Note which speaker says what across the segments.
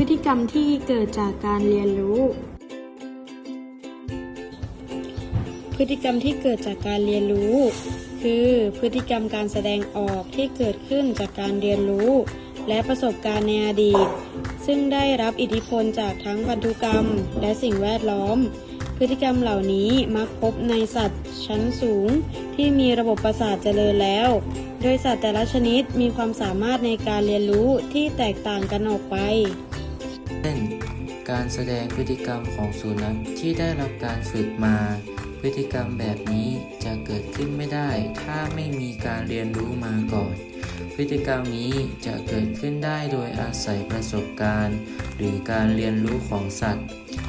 Speaker 1: พฤติกรรมที่เกิดจากการเรียนรู้ พฤติกรรมที่เกิดจากการเรียนรู้ คือพฤติกรรมการแสดงออกที่เกิดขึ้นจากการเรียนรู้ และประสบการณ์ในอดีต ซึ่งได้รับอิทธิพลจากทั้งพันธุกรรมและสิ่งแวดล้อม พฤติกรรมเหล่านี้มักพบในสัตว์ชั้นสูง ที่มีระบบประสาทเจริญแล้ว โดยสัตว์แต่ละชนิดมีความสามารถในการเรียนรู้ที่แตกต่างกันออกไป
Speaker 2: ช่น การแสดงพฤติกรรมของสุนัขที่ได้รับการฝึกมา พฤติกรรมแบบนี้จะเกิดขึ้นไม่ได้ ถ้าไม่มีการเรียนรู้มาก่อน พฤติกรรมนี้จะเกิดขึ้นได้โดยอาศัยประสบการณ์ หรือการเรียนรู้ของสัตว์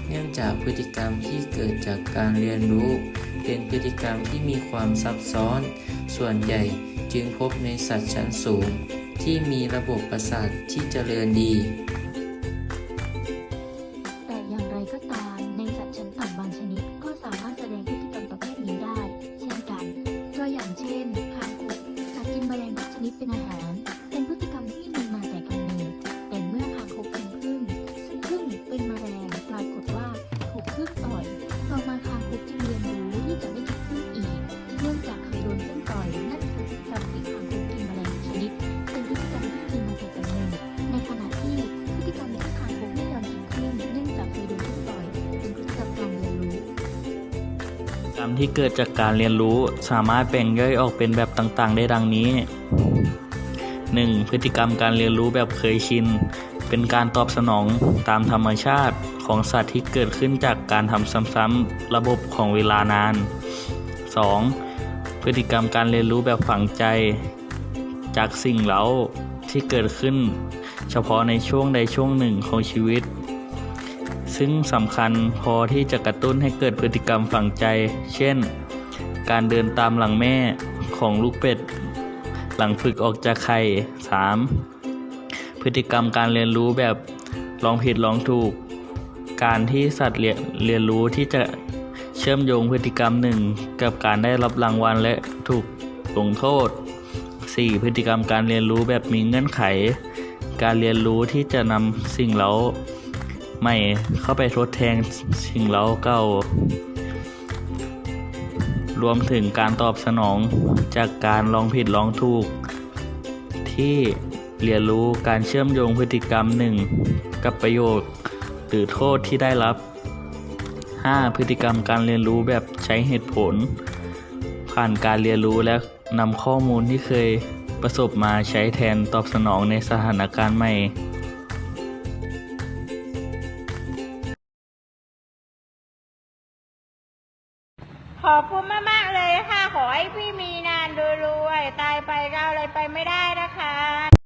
Speaker 2: เนื่องจากพฤติกรรมที่เกิดจากการเรียนรู้ เป็นพฤติกรรมที่มีความซับซ้อน ส่วนใหญ่จึงพบในสัตว์ชั้นสูง ที่มีระบบประสาทที่เจริญดี
Speaker 3: รมที่เกิดจากการเรียนรู้
Speaker 4: สามารถแบ่งย่อยออกเป็นแบบต่างๆ ได้ดังนี้ 1. พฤติกรรมการเรียนรู้แบบเคยชิน เป็นการตอบสนองตามธรรมชาติของสัตว์ที่เกิดขึ้นจากการทำซ้ำๆระบบของเวลานาน 2. พฤติกรรมการเรียนรู้แบบฝังใจ จากสิ่งเร้าที่เกิดขึ้น เฉพาะในช่วงใดช่วงหนึ่งของชีวิต ซึ่งสำคัญพอที่จะกระตุ้นให้เกิดพฤติกรรมฝังใจ เช่น การเดินตามหลังแม่ของลูกเป็ด หลังฝึกออกจากไข่ 3. พฤติกรรมการเรียนรู้แบบลองผิดลองถูก การที่สัตว์เรียนเรียนรู้ที่จะเชื่อมโยงพฤติกรรมหนึ่งกับการได้รับรางวัลและถูกลงโทษ 4. พฤติกรรมการเรียนรู้แบบมีเงื่อนไข การเรียนรู้ที่จะนำสิ่งเร้า ใหม่เข้าไปทดแทนสิ่งเร้าเก่ารวมถึงการตอบสนองจากการลองผิดลองถูก ที่เรียนรู้การเชื่อมโยงพฤติกรรมหนึ่งกับประโยชน์หรือโทษที่ได้รับ 5. พฤติกรรมการเรียนรู้แบบใช้เหตุผล ผ่านการเรียนรู้และนำข้อมูลที่เคยประสบมาใช้แทนตอบสนองในสถานการณ์ใหม่
Speaker 5: อบคุณมาก ๆ เลยค่ะ ขอให้พี่มีนานรวยๆ ตายไปก็เราอะไรไปไม่ได้นะคะ